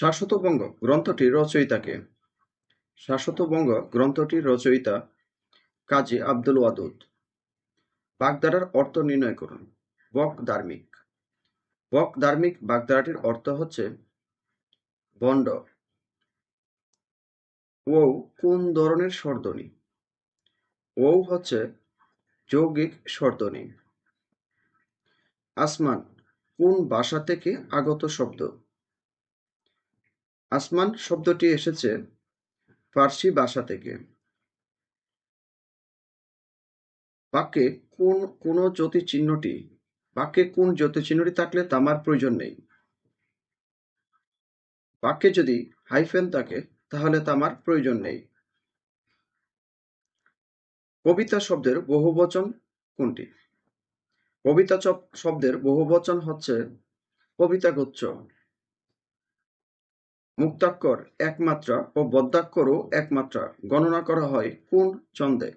শাশ্বতবঙ্গ গ্রন্থটির রচয়িতাকে। শাশ্বতবঙ্গ গ্রন্থটির রচয়িতা কাজী আব্দুল ওয়াদুদ। বাগধারার অর্থ নির্ণয় করুন। বক ধার্মিক। বক ধার্মিক বাগধারাটির অর্থ হচ্ছে বন্ড। ও কোন ধরনের স্বরধ্বনি ও হচ্ছে যৌগিক স্বরধ্বনি আসমান কোন ভাষা থেকে আগত শব্দ? আসমান শব্দটি এসেছে ফার্সি ভাষা থেকে। বাক্যে কোন কোন জ্যোতি চিহ্নটি বাক্যে কোন জ্যোতি চিহ্নটি থাকলে তামার প্রয়োজন নেই। বাক্যে যদি হাইফেন থাকে, তাহলে তামার প্রয়োজন নেই। কবিতা শব্দের বহুবচন কোনটি? কবিতা শব্দের বহুবচন হচ্ছে কবিতা কবিতাগুচ্ছ। মুক্তাক্ষর একমাত্রা ও বদ্যাক্ষরও একমাত্রা। গণনা করা হয় কোন ছন্দে?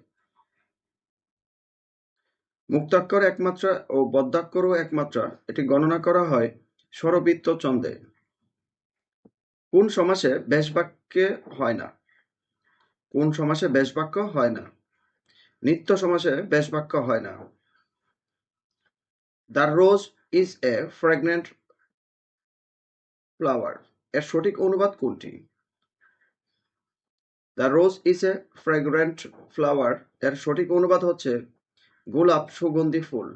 মুক্তাক্ষর একমাত্রা ও বদ্যাক্ষরও একমাত্রা। এটি গণনা করা হয় স্বরবৃত্ত ছন্দে। কোন সমাসে বেশবাক্যে হয় না? কোন সমাসে বেশবাক্য হয় না? নিত্য সমাসে বেশবাক্য হয় না। The rose is a fragrant flower. এর সঠিক অনুবাদ কোনটি? The rose is a fragrant flower এর সঠিক অনুবাদ হচ্ছে গোলাপ সুগন্ধি ফুল।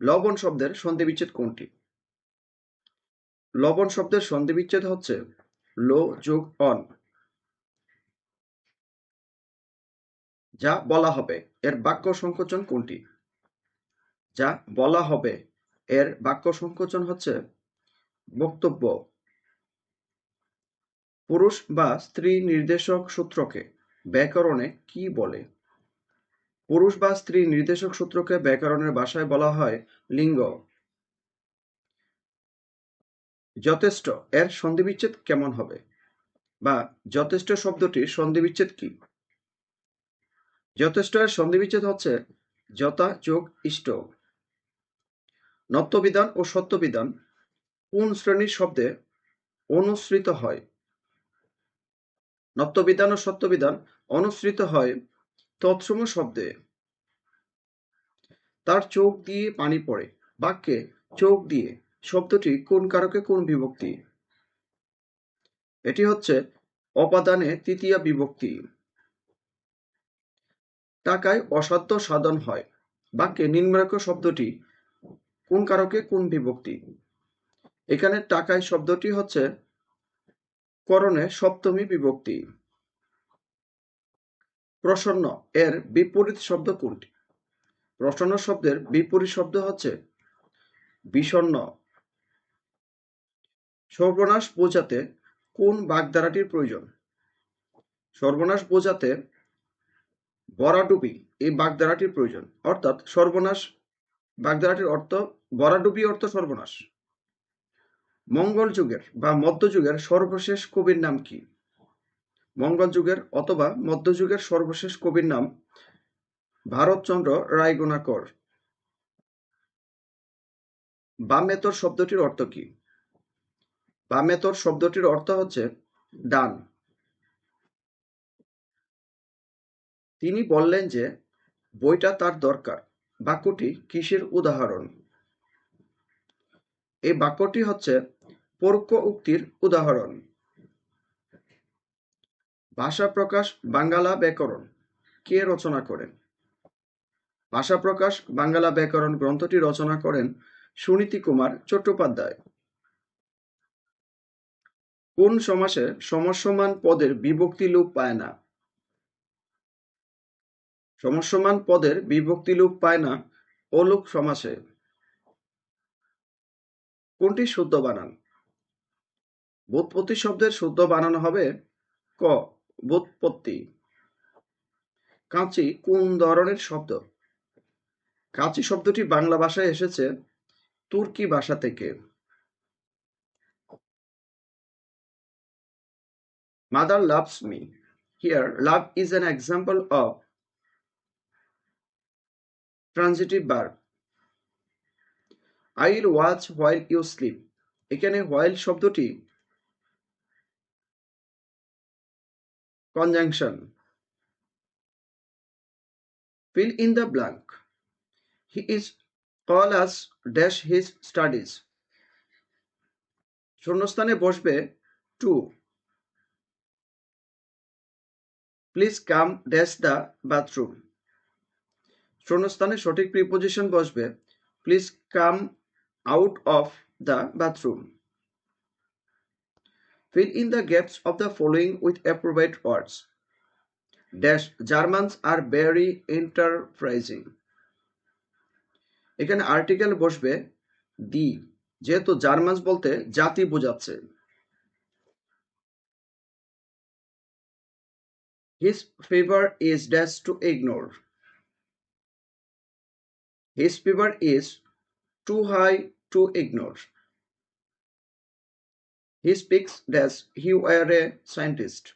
লবণ শব্দের সন্ধিবিচ্ছেদ কোনটি? লবণ শব্দের সন্ধিবিচ্ছেদ হচ্ছে লো যোগ অন, যা বলা হবে। এর বাক্য সংকোচন কোনটি? যা বলা হবে। এর বাক্য সংকোচন হচ্ছে বক্তব্য। পুরুষ বা স্ত্রী নির্দেশক সূত্রকে ব্যাকরণে কি বলে? পুরুষ বা স্ত্রী নির্দেশক সূত্রকে ব্যাকরণের ভাষায় বলা হয় লিঙ্গ। যথেষ্ট, এর সন্ধিবিচ্ছেদ কেমন হবে? বা যথেষ্ট শব্দটির সন্ধিবিচ্ছেদ কি? যথেষ্ট এর সন্ধিবিচ্ছেদ হচ্ছে যথা, যোগ, ইষ্ট। নত্যবিধান ও সত্যবিধান কোন শ্রেণির শব্দে অনুসৃত হয়? নত্যবিধান ও সত্যবিধান অনুসৃত হয় তৎসম শব্দে। তার চোখ দিয়ে পানি পড়ে। বাক্যে চোখ দিয়ে, শব্দটি কোন কারকে কোন বিভক্তি? এটি হচ্ছে অপাদানে তৃতীয় বিভক্তি। টাকায় অসাধ্য সাধন হয়। বাক্যে নিম্নরেখ শব্দটি কোন কারকে কোন বিভক্তি? এখানে টাকায় শব্দটি হচ্ছে করণে সপ্তমী বিভক্তি। প্রসন্ন এর বিপরীত শব্দ কোনটি? প্রসন্ন শব্দের বিপরীত শব্দ হচ্ছে বিষণ্ন সর্বনাশ বোঝাতে কোন বাগধারাটির প্রয়োজন? সর্বনাশ বোঝাতে বরাডুবি, এই বাগধারাটির প্রয়োজন। অর্থাৎ সর্বনাশ, বাগধারাটির অর্থ বরাডুবি অর্থ সর্বনাশ। মঙ্গল যুগের বা মধ্যযুগের সর্বশেষ কবির নাম কি? মঙ্গল যুগের অথবা মধ্যযুগের সর্বশেষ কবির নাম ভারতচন্দ্র রায়গুণাকর বামেতর শব্দটির অর্থ কি? বামেতর শব্দটির অর্থ হচ্ছে ডান। তিনি বললেন যে, বইটা তার দরকার। বাক্যটি কিসের উদাহরণ? এই বাক্যটি হচ্ছে পরোক্ষ উক্তির উদাহরণ। ভাষা প্রকাশ বাঙ্গালা ব্যাকরণ। কে রচনা করেন? ভাষা প্রকাশ বাঙ্গালা ব্যাকরণ গ্রন্থটি রচনা করেন সুনীতি কুমার চট্টোপাধ্যায়। কোন সমাসে সমস্যমান পদের বিভক্তি লোপ পায় না? সমস্যমান পদের বিভক্তি লোপ পায় না অলোক সমাসে। কোনটি শুদ্ধ বানান? বোধপত্তি শব্দের শুদ্ধ বানানো হবে ক, বোধপত্তি। কাঁচি কোন ধরনের শব্দ? কাঁচি শব্দটি বাংলা ভাষায় এসেছে তুর্কি ভাষা থেকে। Mother loves me. Here, love is an example of transitive bar I will watch while you sleep. এখানে হোয়াইল শব্দটি conjunction. Fill in the blank. He is call us dash his studies. শূন্যস্থানে বসবে to please come dash the bathroom শূন্যস্থানে সঠিক preposition বসবে please come out of the bathroom Fill in the gaps of the following with appropriate words. Dash Germans are very enterprising. এখানে article বসবে the যেহেতু জার্মানস বলতে জাতি বোঝাচ্ছে His fever is dash to ignore. His fever is too high to ignore. He speaks as he were a scientist.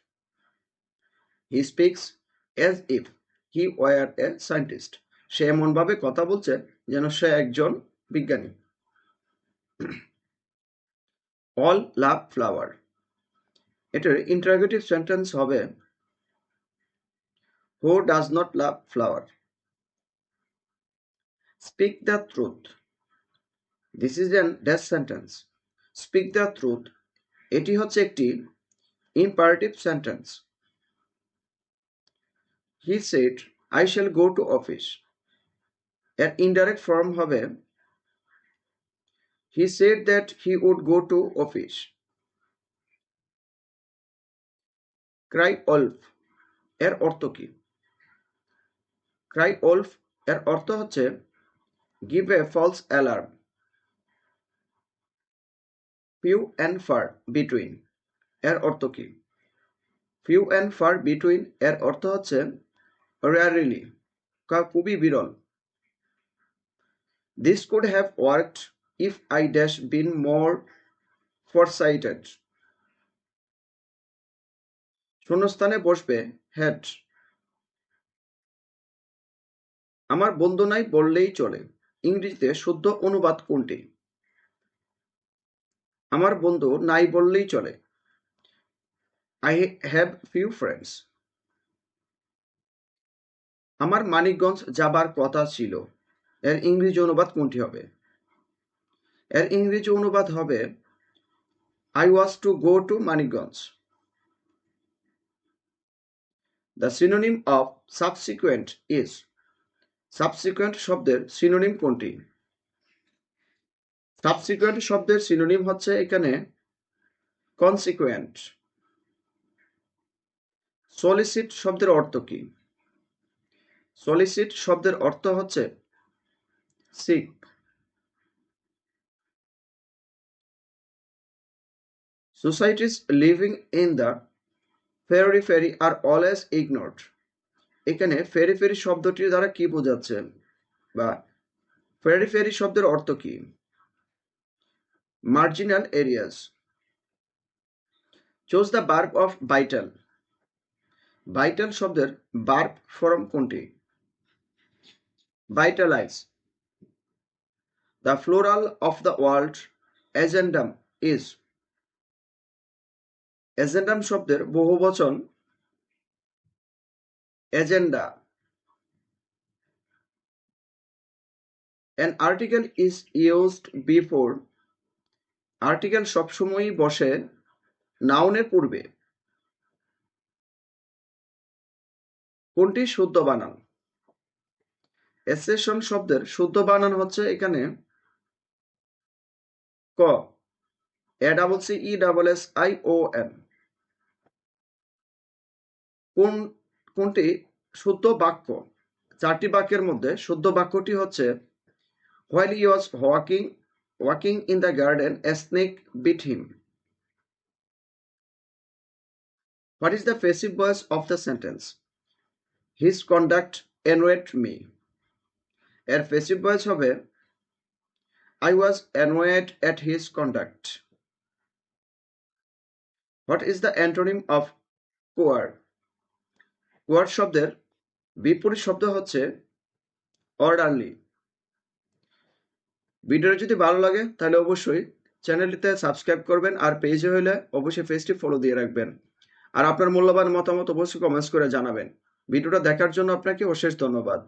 He speaks as if he were a scientist. সে এমনভাবে কথা বলছে যেন সে একজন বিজ্ঞানী। অল লাভ ফ্লাওয়ার এটার interrogative sentence হবে who does not love flower speak the truth this is an dash sentence speak the truth এটি হচ্ছে একটি imperative sentence he said I shall go to office এর ইনডাইরেক্ট ফর্ম হবে he said that he would go to office cry wolf এর অর্থ কি? Cry wolf এর অর্থ হচ্ছে give a false alarm few and far between এর অর্থ কি? ফিউ অ্যান্ড ফার বিটুইন এর অর্থ হচ্ছে রেয়ারিলি খুবই বিরল। This could have worked if I dash been more foresighted শূন্যস্থানে বসবে হেড আমার বন্ধু নাই বললেই চলে। ইংরেজিতে শুদ্ধ অনুবাদ কোনটি? আমার বন্ধু নাই বললেই চলে। আই হ্যাভ ফিউ ফ্রেন্ডস আমার মানিকগঞ্জ যাবার কথা ছিল। এর ইংরেজি অনুবাদ কোনটি হবে? এর ইংরেজি অনুবাদ হবে I was to go to Manikganj. The synonym of subsequent is subsequent শব্দের সিনোনিম কোনটি? সাবসিকুয়েন্ট শব্দের সিনোনিম হচ্ছে এখানে কনসিকুয়েন্ট সলিসিট শব্দের অর্থ কি? সলিসিট শব্দের অর্থ হচ্ছে seek living in the ferry ferry are always ignored এখানে ফেরি ফেরি শব্দটির দ্বারা কি বোঝাচ্ছে? বা ফেরি ফেরি শব্দের অর্থ কি? Marginal areas. Choose the verb of vital. Vital শব্দের verb form কোনটি Vitalize. The plural of the word agendum is agendum শব্দের বহুবচন agenda. An article is used before article সবসময়ই বসে নাউনের পূর্বে। কোনটি শুদ্ধ বানান? এসেশন শব্দের শুদ্ধ বানান হচ্ছে এখানে ক, A double C, E double S, I, O, N. কোন, কোনটি শুদ্ধ বাক্য? চারটি বাক্যের মধ্যে শুদ্ধ বাক্যটি হচ্ছে, while he was Walking in the garden, a snake bit him. What is the passive voice of the sentence? His conduct annoyed me. এর passive voice হবে I was annoyed at his conduct. What is the antonym of poor? Poor শব্দের বিপরীত শব্দ হচ্ছে orderly. ভিডিওটি যদি ভালো লাগে, তাহলে অবশ্যই চ্যানেলটিতে সাবস্ক্রাইব করবেন আর পেজে হলে অবশ্যই পেজটি ফলো দিয়ে রাখবেন। আর আপনার মূল্যবান মতামত অবশ্যই কমেন্টস করে জানাবেন। ভিডিওটা দেখার জন্য আপনাকে অশেষ ধন্যবাদ।